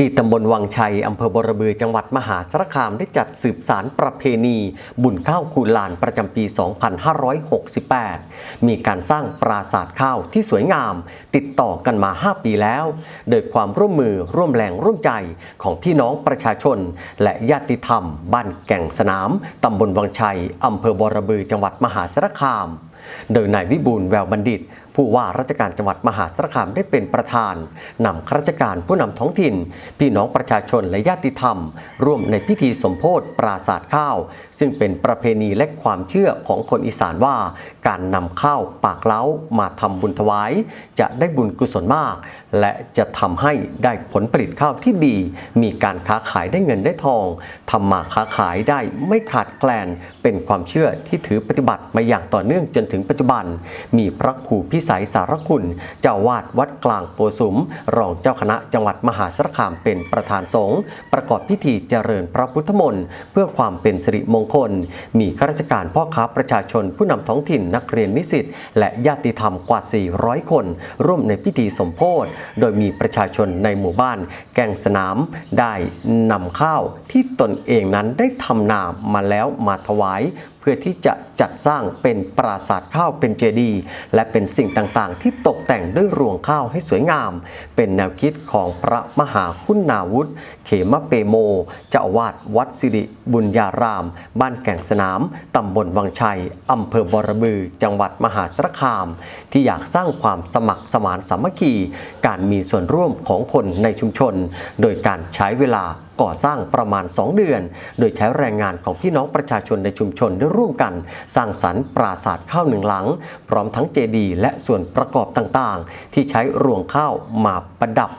ที่ตำบลวังชัยอำเภอบรบือจังหวัดมหาสารคามได้จัดสืบสารประเพณี บุญข้าวคูลานประจำปี 2568 มีการสร้างปราสาทข้าวที่สวยงาม ติดต่อกันมา 5 ปีแล้ว โดยความร่วมมือร่วมแรงร่วมใจของพี่น้องประชาชน และญาติธรรม บ้านแก่งสนามตำบลวังชัยอำเภอบรบือจังหวัดมหาสารคาม โดยนายวิบูลแววบัณฑิต ผู้ว่าราชการจังหวัดมหาสารคามได้เป็นประธานนำข้าราชการผู้นำท้องถิ่น พี่น้องประชาชนและญาติธรรม ร่วมในพิธีสมโพธิปราสาทข้าว ซึ่งเป็นประเพณีและความเชื่อของคนอีสานว่า การนำข้าวปากเล้ามาทำบุญถวาย จะได้บุญกุศลมาก และจะทำให้ได้ผลผลิตข้าวที่ดี มีการค้าขายได้เงินได้ทองทำมาค้าขายได้ไม่ขาดแคลนเป็นความเชื่อที่ถือปฏิบัติมาอย่างต่อเนื่องจนถึงปัจจุบัน มีพระครูพิสัยสารคุณ เจ้าวาดวัดกลางโปสุม รองเจ้าคณะจังหวัดมหาสารคามเป็นประธานสงฆ์ประกอบพิธีเจริญพระพุทธมนต์เพื่อความเป็นสิริมงคล มีข้าราชการพ่อค้าประชาชนผู้นำท้องถิ่นนักเรียนนิสิตและญาติธรรมกว่า 400 คน ร่วมในพิธีสมโพธิโดยมีประชาชนในหมู่บ้าน แกงสนามได้นำข้าวที่ตนเองนั้นได้ทำนามาแล้วมาถวาย พื่อที่จะจัดสร้างเป็นปราสาทข้าวเป็นเจดีย์และเป็นสิ่งต่างๆ ที่ตกแต่งด้วยรวงข้าวให้สวยงาม เป็นแนวคิดของพระมหาคุณนาวุฒิเขมเปโม เจ้าวาสวัดสิริบุญญาราม บ้านแก่งสนามตำบลวังชัยอำเภอบรบือ จังหวัดมหาสารคาม ที่อยากสร้างความสมัครสมานสามัคคี การมีส่วนร่วมของคนในชุมชน โดยการใช้เวลา ก่อสร้างประมาณ 2 เดือน โดยใช้แรงงานของพี่น้องประชาชนในชุมชนได้ร่วมกัน สร้างสรรค์ปราสาทข้าวหนึ่งหลัง พร้อมทั้งเจดีย์และส่วนประกอบต่างๆ ที่ใช้รวงข้าวมาประดับ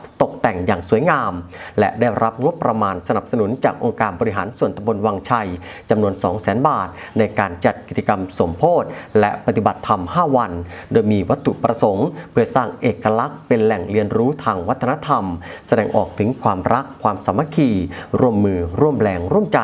แต่งอย่างสวยงาม และได้รับงบประมาณสนับสนุนจากองค์การบริหารส่วนตำบลวังชัยจำนวน 200,000 บาท ในการจัดกิจกรรมสมโพธิและปฏิบัติธรรม 5 วัน โดยมีวัตถุประสงค์ เพื่อสร้างเอกลักษณ์เป็นแหล่งเรียนรู้ทางวัฒนธรรม แสดงออกถึงความรักความสามัคคี ร่วมมือร่วมแรงร่วมใจ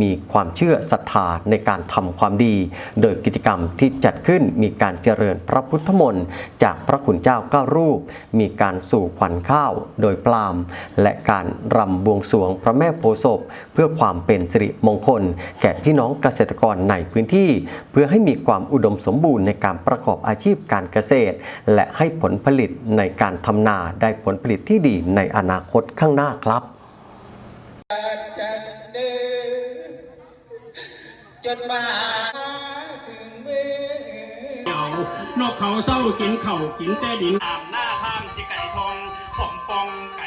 มีความเชื่อศรัทธาในการทำความดี โดยกิจกรรมที่จัดขึ้นมีการเจริญพระพุทธมนต์จากพระคุณเจ้าเก้ารูป มีการสู่ขวัญข้าว โดยปลามและการรำบวงสรวงพระแม่โพศพเพื่อความเป็นสิริมงคล แก่พี่น้องเกษตรกรในพื้นที่ เพื่อให้มีความอุดมสมบูรณ์ในการประกอบอาชีพการเกษตร และให้ผลผลิตในการทำนาได้ผลผลิตที่ดีในอนาคตข้างหน้าครับจนมาถึงมือเอานกเขาเศร้ากินเข่ากินแต่ดินตามหน้ ปองก